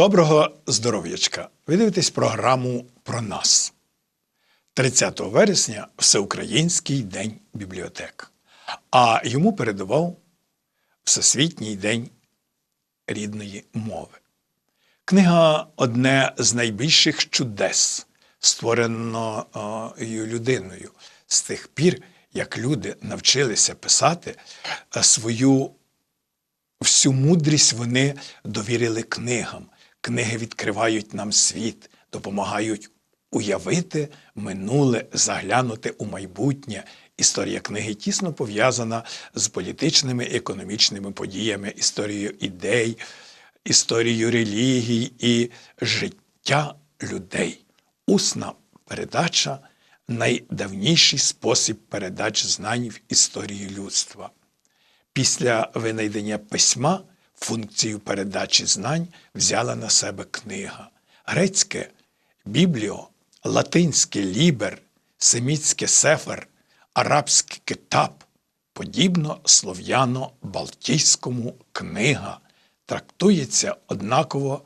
Доброго здоров'ячка! Ви дивитесь програму про нас. 30 вересня Всеукраїнський день бібліотек, а йому передавав Всесвітній день рідної мови. Книга одне з найбільших чудес, створеної людиною з тих пір, як люди навчилися писати е, свою всю мудрість вони довірили книгам. Книги відкривають нам світ, допомагають уявити минуле, заглянути у майбутнє. Історія книги тісно пов'язана з політичними і економічними подіями, історією ідей, історією релігій і життя людей. Усна передача найдавніший спосіб передач знань в історії людства. Після винайдення письма функцію передачі знань взяла на себе книга. Грецьке бібліо, латинське лібер, семітське сефер, арабське китаб, подібно слов'яно-балтійському книга, трактується однаково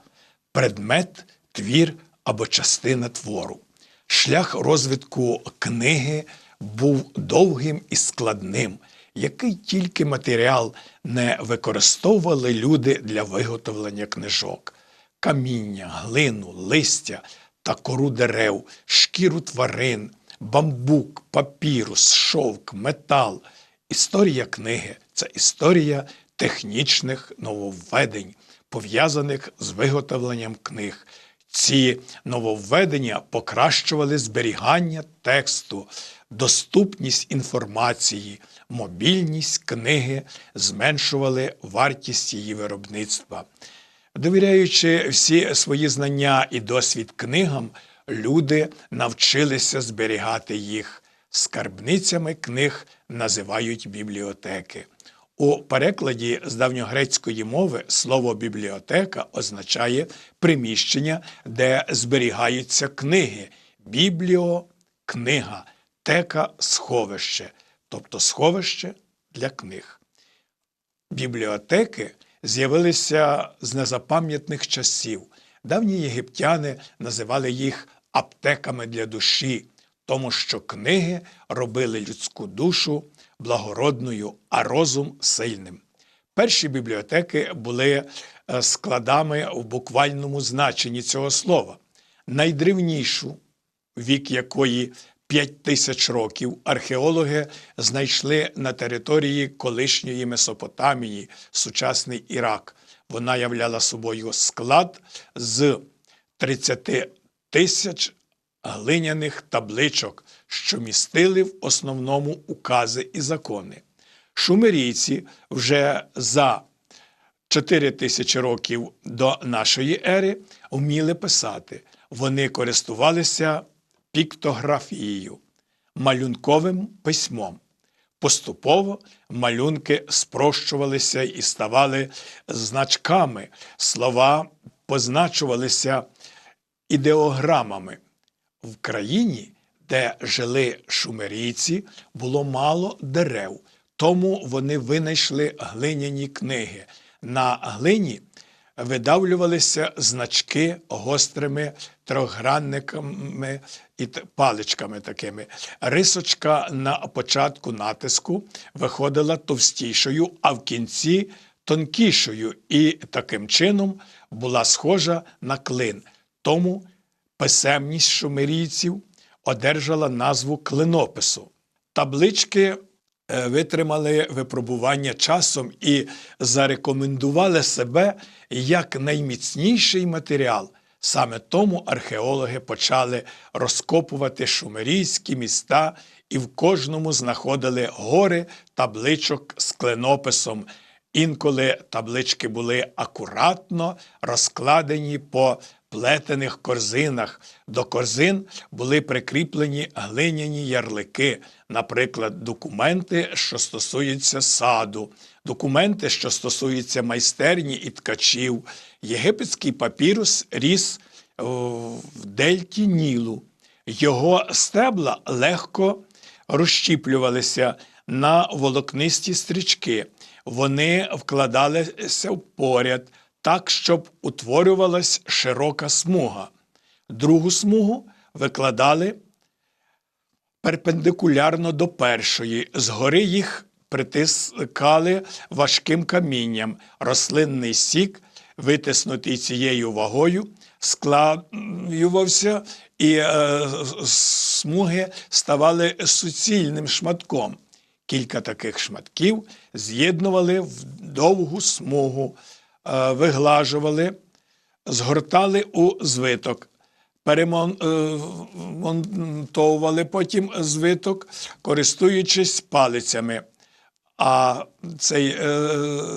предмет, твір або частина твору. Шлях розвитку книги був довгим і складним, який тільки матеріал не використовували люди для виготовлення книжок: каміння, глину, листя та кору дерев, шкіру тварин, бамбук, папірус, шовк, метал. Історія книги це історія технічних нововведень, пов'язаних з виготовленням книг. Ці нововведення покращували зберігання тексту, доступність інформації, мобільність книги, зменшували вартість її виробництва. Довіряючи всі свої знання і досвід книгам, люди навчилися зберігати їх. Скарбницями книг називають бібліотеки. У перекладі з давньогрецької мови слово бібліотека означає приміщення, де зберігаються книги. Бібліо книга, тека сховище, тобто сховище для книг. Бібліотеки з'явилися з незапам'ятних часів. Давні єгиптяни називали їх аптеками для душі, тому що книги робили людську душу благородною, а розум сильним. Перші бібліотеки були е, складами в буквальному значенні цього слова. Найдревнішу, вік якої 5 тисяч років, археологи знайшли на території колишньої Месопотамії, сучасний Ірак. Вона являла собою склад з 30 тисяч глиняних табличок, що містили в основному укази і закони. Шумерійці вже за 4 тисячі років до нашої ери вміли писати. Вони користувалися піктографією, малюнковим письмом. Поступово малюнки спрощувалися і ставали значками, слова позначувалися ідеограмами. В країні, де жили шумерійці, було мало дерев, тому вони винайшли глиняні книги. На глині видавлювалися значки гострими трьохгранниками і паличками такими. Рисочка на початку натиску виходила товстішою, а в кінці тонкішою, і таким чином була схожа на клин. Тому писемність шумерійців одержала назву клинопису. Таблички витримали випробування часом і зарекомендували себе як найміцніший матеріал. Саме тому археологи почали розкопувати шумерійські міста і в кожному знаходили гори табличок з клинописом. Інколи таблички були акуратно розкладені по плетених корзинах. До корзин були прикріплені глиняні ярлики, наприклад, документи, що стосуються саду, документи, що стосуються майстерні і ткачів. Єгипетський папірус ріс в дельті Нілу. Його стебла легко розщіплювалися на волокнисті стрічки. Вони вкладалися поряд так, щоб утворювалась широка смуга. Другу смугу викладали перпендикулярно до першої. Згори їх притискали важким камінням. Рослинний сік, витиснутий цією вагою, склеювався, і е, смуги ставали суцільним шматком. Кілька таких шматків з'єднували в довгу смугу, виглажували, згортали у звиток, перемонтовували потім звиток, користуючись палицями. А цей е,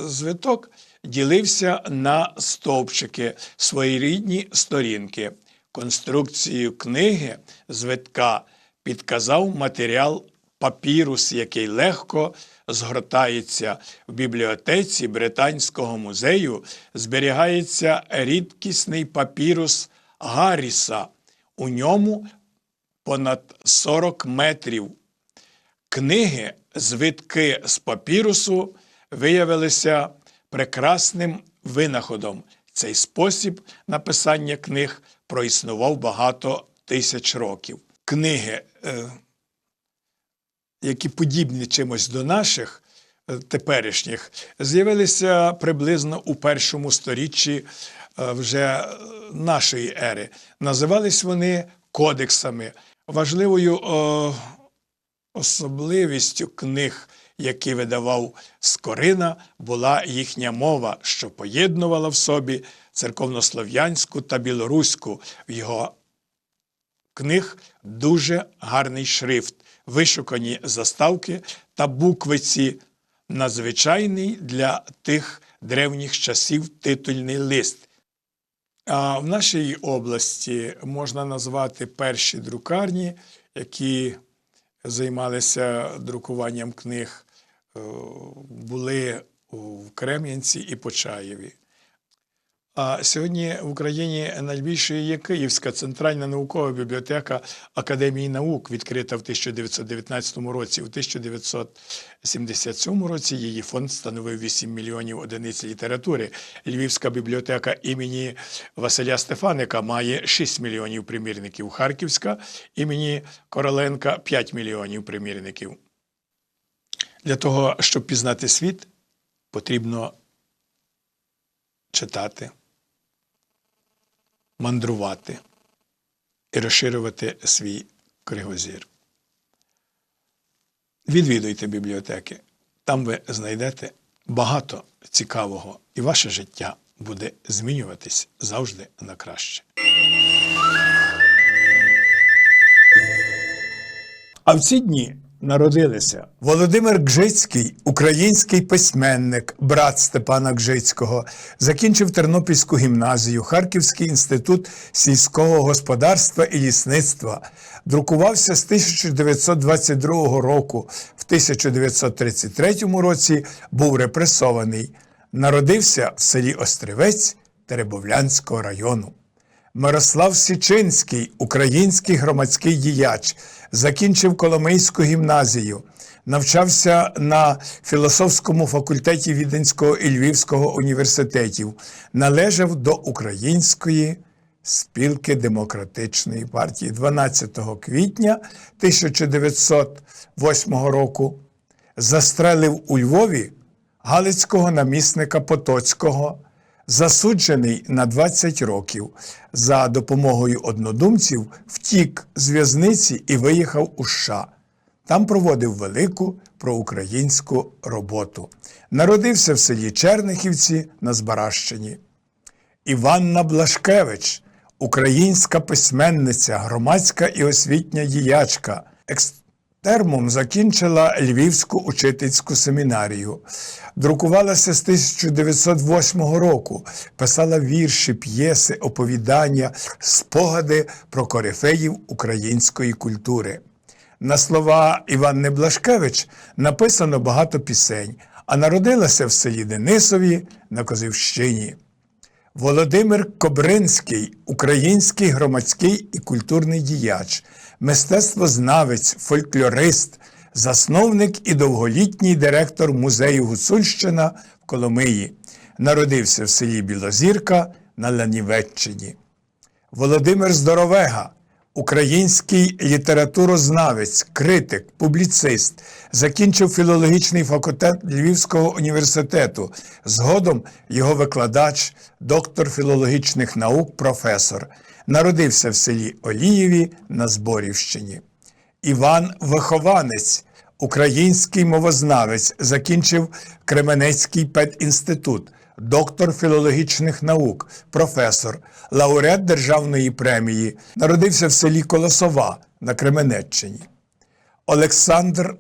звиток ділився на стовпчики, своєрідні сторінки. Конструкцію книги звитка підказав матеріал папірус, який легко згортається в бібліотеці Британського музею, зберігається рідкісний папірус Гарріса. У ньому понад 40 метрів. Книги, звитки з папірусу виявилися прекрасним винаходом. Цей спосіб написання книг проіснував багато тисяч років. Книги, е, які подібні чимось до наших е, теперішніх, з'явилися приблизно у першому сторіччі е, вже е, нашої ери. Називались вони кодексами. Важливою особливістю книг, які видавав Скорина, була їхня мова, що поєднувала в собі церковнослов'янську та білоруську. В його книг дуже гарний шрифт, вишукані заставки та буквиці, надзвичайний для тих древніх часів титульний лист. А в нашій області можна назвати перші друкарні, які займалися друкуванням книг, е, були в Крем'янці і Почаєві. А сьогодні в Україні найбільшою є Київська центральна наукова бібліотека Академії наук, відкрита в 1919 році. У 1977 році її фонд становив 8 мільйонів одиниць літератури. Львівська бібліотека імені Василя Стефаника має 6 мільйонів примірників. Харківська імені Короленка 5 мільйонів примірників. Для того, щоб пізнати світ, потрібно читати, мандрувати і розширювати свій кругозір. Відвідуйте бібліотеки. Там ви знайдете багато цікавого, і ваше життя буде змінюватись завжди на краще. А в ці дні народилися Володимир Гжицький, український письменник, брат Степана Гжицького, закінчив Тернопільську гімназію, Харківський інститут сільського господарства і лісництва. Друкувався з 1922 року. В 1933 році був репресований. Народився в селі Острівець Теребовлянського району. Мирослав Січинський, український громадський діяч, закінчив Коломийську гімназію, навчався на філософському факультеті Віденського і Львівського університетів, належав до Української спілки демократичної партії 12 квітня 1908 року. Застрелив у Львові галицького намісника Потоцького засуджений на 20 років. За допомогою однодумців втік з в'язниці і виїхав у США. Там проводив велику проукраїнську роботу. Народився в селі Чернихівці на Збаращині. Іванна Блашкевич, українська письменниця, громадська і освітня діячка. Екстермом закінчила Львівську учительську семінарію. Друкувалася з 1908 року, писала вірші, п'єси, оповідання, спогади про корифеїв української культури. На слова Іванни Блашкевич написано багато пісень, а народилася в селі Денисові на Козівщині. Володимир Кобринський, український громадський і культурний діяч, мистецтвознавець, фольклорист, засновник і довголітній директор музею Гуцульщина в Коломиї. Народився в селі Білозірка на Ланівеччині. Володимир Здоровега, український літературознавець, критик, публіцист, закінчив філологічний факультет Львівського університету. Згодом його викладач, доктор філологічних наук, професор. Народився в селі Олієві на Зборівщині. Іван Вихованець, український мовознавець, закінчив Кременецький педінститут, доктор філологічних наук, професор, лауреат Державної премії, народився в селі Колосова на Кременеччині. Олександр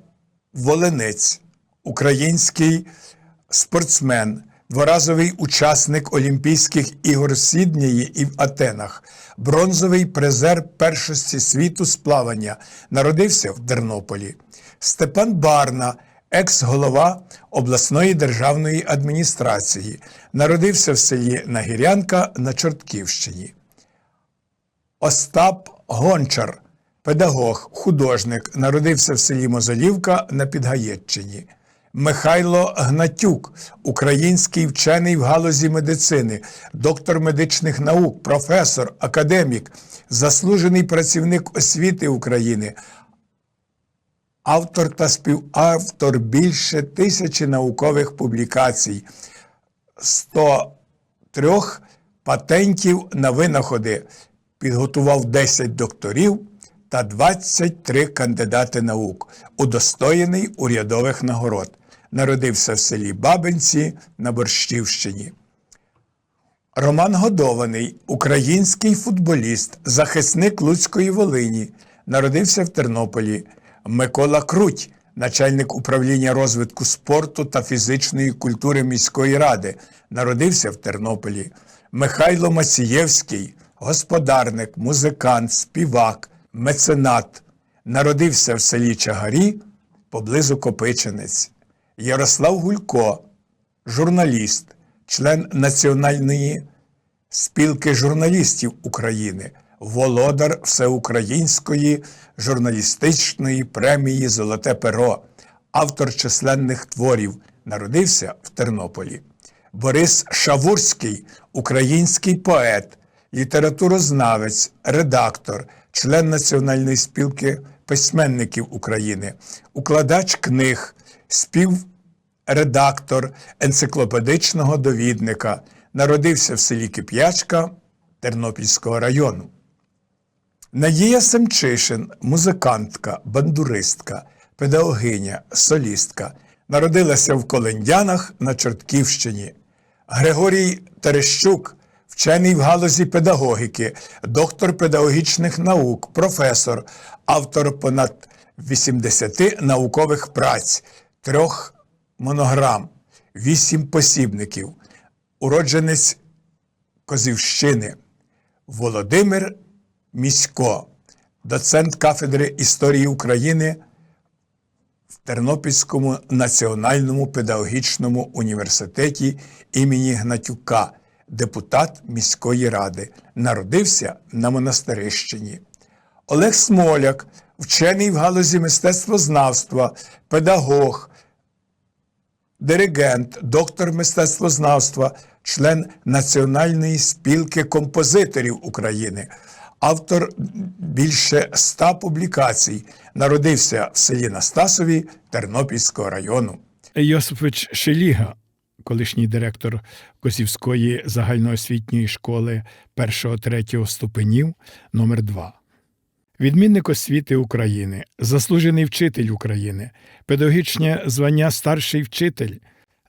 Волинець, український спортсмен, дворазовий учасник Олімпійських ігор в Сіднеї і в Атенах, бронзовий призер першості світу з плавання, народився в Тернополі. Степан Барна, екс-голова обласної державної адміністрації, народився в селі Нагірянка на Чортківщині. Остап Гончар, педагог, художник, народився в селі Мозолівка на Підгаєччині. Михайло Гнатюк, український вчений в галузі медицини, доктор медичних наук, професор, академік, заслужений працівник освіти України, автор та співавтор більше тисячі наукових публікацій, 103 патентів на винаходи, підготував 10 докторів та 23 кандидати наук, удостоєний урядових нагород. Народився в селі Бабинці на Борщівщині. Роман Годований, український футболіст, захисник Луцької Волині, народився в Тернополі. Микола Круть, начальник управління розвитку спорту та фізичної культури міської ради, народився в Тернополі. Михайло Мацієвський, господарник, музикант, співак, меценат, народився в селі Чагарі поблизу Копичинець. Ярослав Гулько, журналіст, член Національної спілки журналістів України, володар Всеукраїнської журналістичної премії Золоте перо, автор численних творів, народився в Тернополі. Борис Шавурський, український поет, літературознавець, редактор, член Національної спілки письменників України, укладач книг, співредактор енциклопедичного довідника, народився в селі Кип'ячка Тернопільського району. Надія Семчишин, музикантка, бандуристка, педагогиня, солістка, народилася в Колендянах на Чортківщині. Григорій Терещук, вчений в галузі педагогіки, доктор педагогічних наук, професор, автор понад 80 наукових праць, трьох монограм, вісім посібників, уродженець Козівщини. Володимир Місько, доцент кафедри історії України в Тернопільському національному педагогічному університеті імені Гнатюка, депутат міської ради, народився на Монастирищині. Олег Смоляк, вчений в галузі мистецтвознавства, педагог, диригент, доктор мистецтвознавства, член Національної спілки композиторів України, автор більше ста публікацій, народився в селі Настасові Тернопільського району. Йосипович Шеліга, колишній директор Косівської загальноосвітньої школи 1-3 ступенів номер 2 Відмінник освіти України, заслужений вчитель України, педагогічне звання старший вчитель.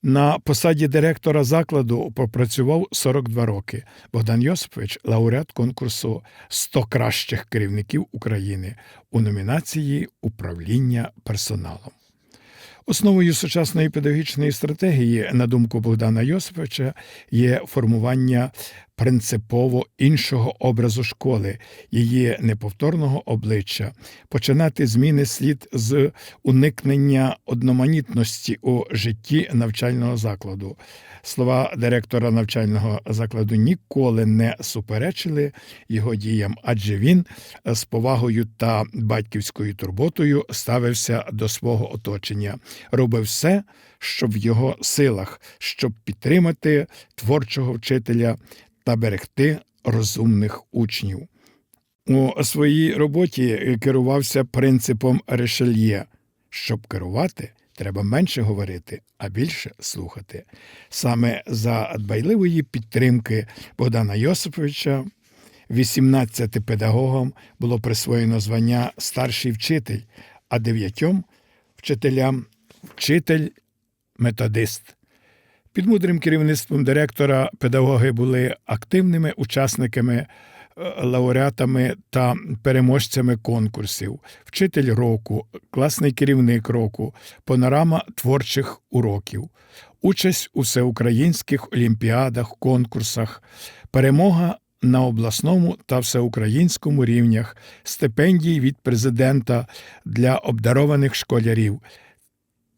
На посаді директора закладу попрацював 42 роки. Богдан Йосипович лауреат конкурсу «100 кращих керівників України у номінації Управління персоналом. Основою сучасної педагогічної стратегії, на думку Богдана Йосиповича, є формування принципово іншого образу школи, її неповторного обличчя, починати зміни слід з уникнення одноманітності у житті навчального закладу. Слова директора навчального закладу ніколи не суперечили його діям, адже він з повагою та батьківською турботою ставився до свого оточення, робив все, що в його силах, щоб підтримати творчого вчителя та берегти розумних учнів. У своїй роботі керувався принципом Решельє. Щоб керувати, треба менше говорити, а більше слухати. Саме за дбайливої підтримки Богдана Йосиповича 18 педагогам було присвоєно звання старший вчитель, а дев'ятьом вчителям вчитель методист. Під мудрим керівництвом директора педагоги були активними учасниками, е, лауреатами та переможцями конкурсів, вчитель року, класний керівник року, панорама творчих уроків, участь у всеукраїнських олімпіадах, конкурсах, перемога на обласному та всеукраїнському рівнях, стипендії від президента для обдарованих школярів.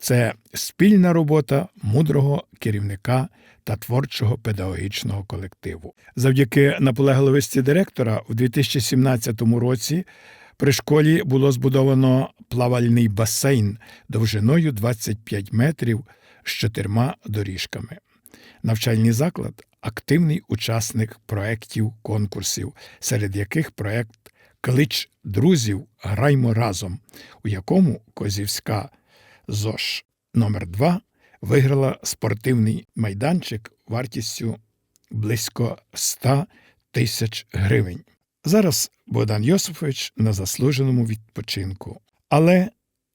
Це спільна робота мудрого керівника та творчого педагогічного колективу. Завдяки наполегливості директора у 2017 році при школі було збудовано плавальний басейн довжиною 25 метрів з чотирма доріжками. Навчальний заклад активний учасник проєктів конкурсів, серед яких проєкт Клич друзів Граймо разом, у якому Козівська ЗОШ номер 2 виграла спортивний майданчик вартістю близько 100 тисяч гривень. Зараз Богдан Йосифович на заслуженому відпочинку. Але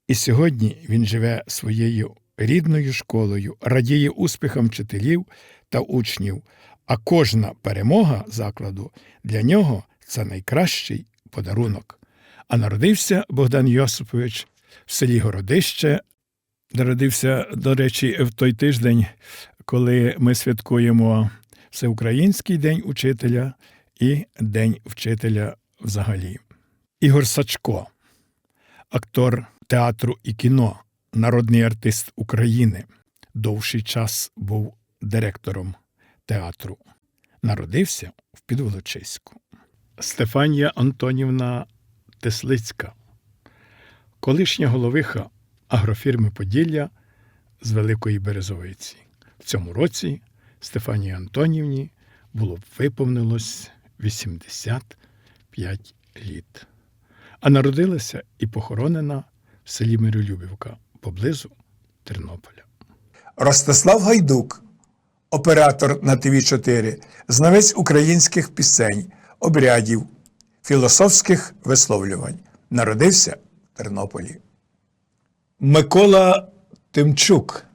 і сьогодні він живе своєю рідною школою, радіє успіхам вчителів та учнів, а кожна перемога закладу для нього це найкращий подарунок. А народився Богдан Йосипович в селі Городище. Народився, до речі, в той тиждень, коли ми святкуємо Всеукраїнський день учителя і День вчителя взагалі. Ігор Сачко, актор театру і кіно, народний артист України, довший час був директором театру. Народився в Підволочиську. Стефанія Антонівна Теслицька, колишня головиха агрофірми Поділля з Великої Березовиці. В цьому році Стефанії Антонівні було виповнилось 85 літ. А народилася і похоронена в селі Миролюбівка поблизу Тернополя. Ростислав Гайдук, оператор на ТВ4, знавець українських пісень, обрядів, філософських висловлювань. Народився в Тернополі. Микола Тимчук,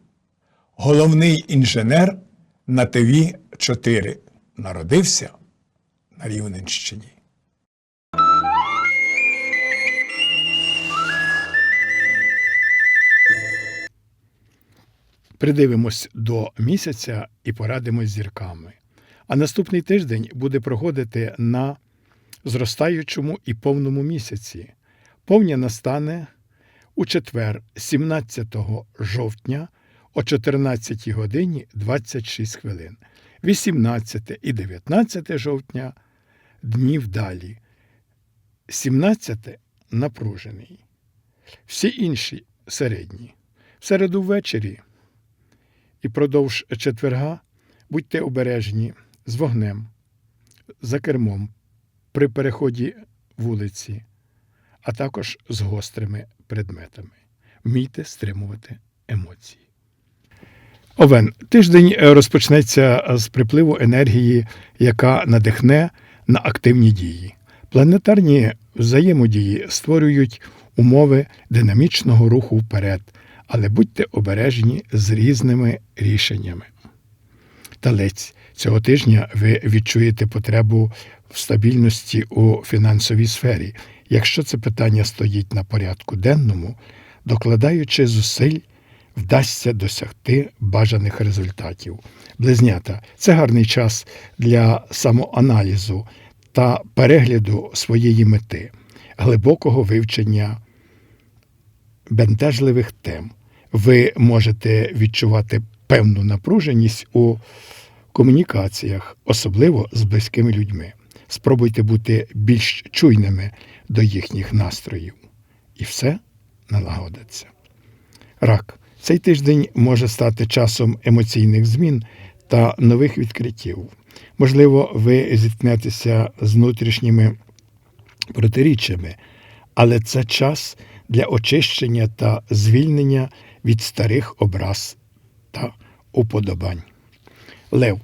головний інженер на ТВ 4. Народився на Рівненщині. Придивимось до місяця і порадимось з зірками. А наступний тиждень буде проходити на зростаючому і повному місяці. Повня настане у четвер, 17 жовтня о 14 годині 26 хвилин. 18 і 19 жовтня днів далі. 17 напружений. Всі інші середні. В середу ввечері і продовж четверга будьте обережні з вогнем, за кермом, при переході вулиці, а також з гострими предметами. Вмійте стримувати емоції. Овен. Тиждень е, розпочнеться з припливу енергії, яка надихне на активні дії. Планетарні взаємодії створюють умови динамічного руху вперед, але будьте обережні з різними рішеннями. Талець. Цього тижня ви відчуєте потребу в стабільності у фінансовій сфері. Якщо це питання стоїть на порядку денному, докладаючи зусиль, вдасться досягти бажаних результатів. Близнята це гарний час для самоаналізу та перегляду своєї мети, глибокого вивчення бентежливих тем. Ви можете відчувати певну напруженість у комунікаціях, особливо з близькими людьми. Спробуйте бути більш чуйними до їхніх настроїв, і все налагодиться. Рак. Цей тиждень може стати часом емоційних змін та нових відкриттів. Можливо, ви зіткнетеся з внутрішніми протиріччями, але це час для очищення та звільнення від старих образ та уподобань. Лев.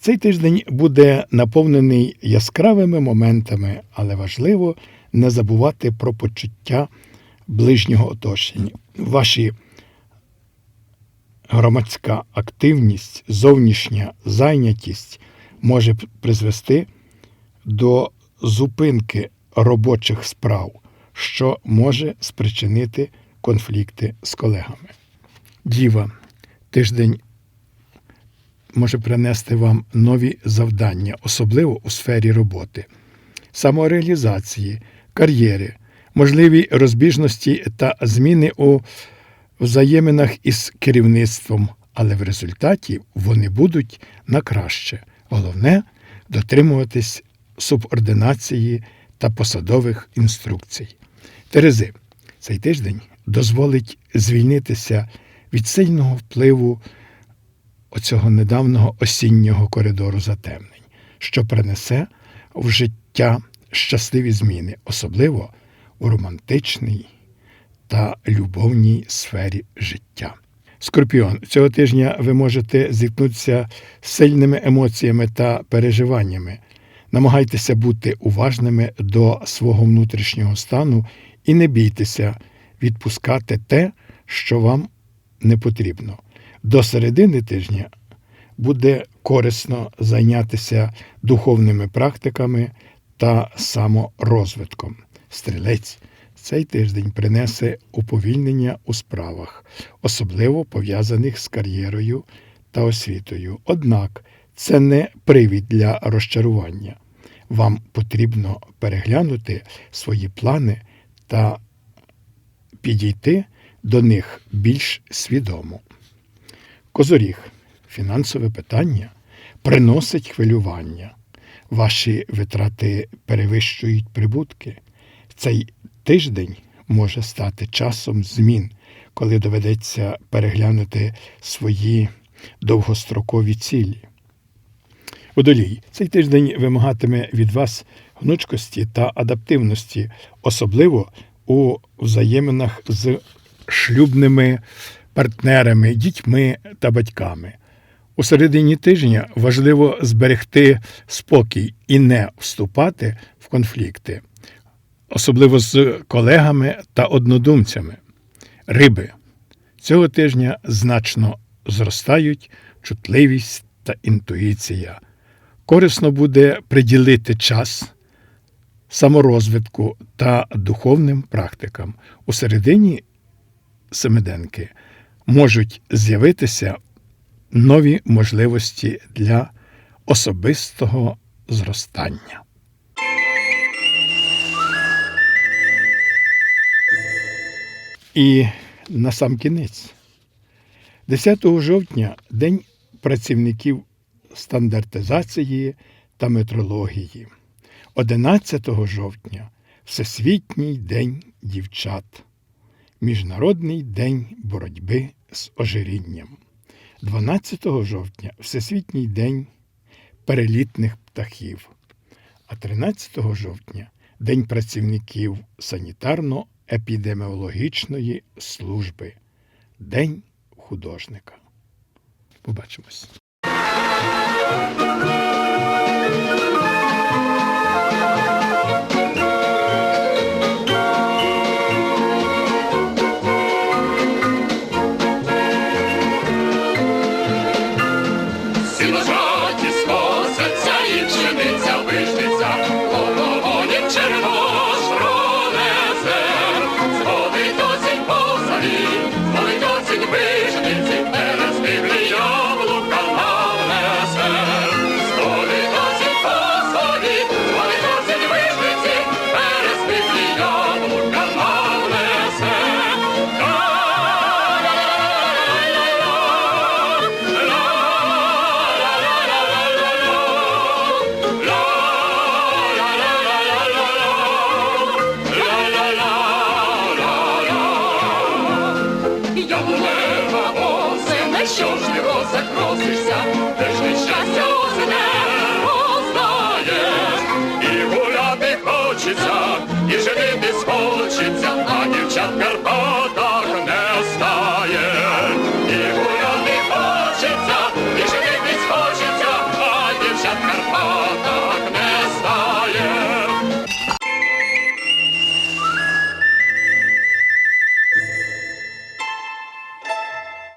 Цей тиждень буде наповнений яскравими моментами, але важливо не забувати про почуття ближнього оточення. Ваші громадська активність, зовнішня зайнятість може призвести до зупинки робочих справ, що може спричинити конфлікти з колегами. Діва, тиждень може принести вам нові завдання, особливо у сфері роботи, самореалізації, кар'єри, можливі розбіжності та зміни у взаєминах із керівництвом, але в результаті вони будуть на краще. Головне дотримуватись субординації та посадових інструкцій. Терези, цей тиждень дозволить звільнитися від сильного впливу оцього недавнього осіннього коридору затемнень, що принесе в життя щасливі зміни, особливо у романтичній та любовній сфері життя. Скорпіон, цього тижня ви можете зіткнутися з сильними емоціями та переживаннями. Намагайтеся бути уважними до свого внутрішнього стану і не бійтеся відпускати те, що вам не потрібно. До середини тижня буде корисно зайнятися духовними практиками та саморозвитком. Стрілець цей тиждень принесе уповільнення у справах, особливо пов'язаних з кар'єрою та освітою. Однак це не привід для розчарування. Вам потрібно переглянути свої плани та підійти до них більш свідомо. Козоріг фінансове питання приносить хвилювання. Ваші витрати перевищують прибутки. Цей тиждень може стати часом змін, коли доведеться переглянути свої довгострокові цілі. Водолій, цей тиждень вимагатиме від вас гнучкості та адаптивності, особливо у взаєминах з шлюбними партнерами, дітьми та батьками. У середині тижня важливо зберегти спокій і не вступати в конфлікти, особливо з колегами та однодумцями. Риби цього тижня значно зростають чутливість та інтуїція. Корисно буде приділити час саморозвитку та духовним практикам. У середині семиденки можуть з'явитися нові можливості для особистого зростання. І на сам кінець. 10 жовтня День працівників стандартизації та метрології. 11 жовтня Всесвітній день дівчат. Міжнародний день боротьби з ожирінням. 12 жовтня Всесвітній день перелітних птахів. А 13 жовтня День працівників санітарно-епідеміологічної служби. День художника. Побачимось.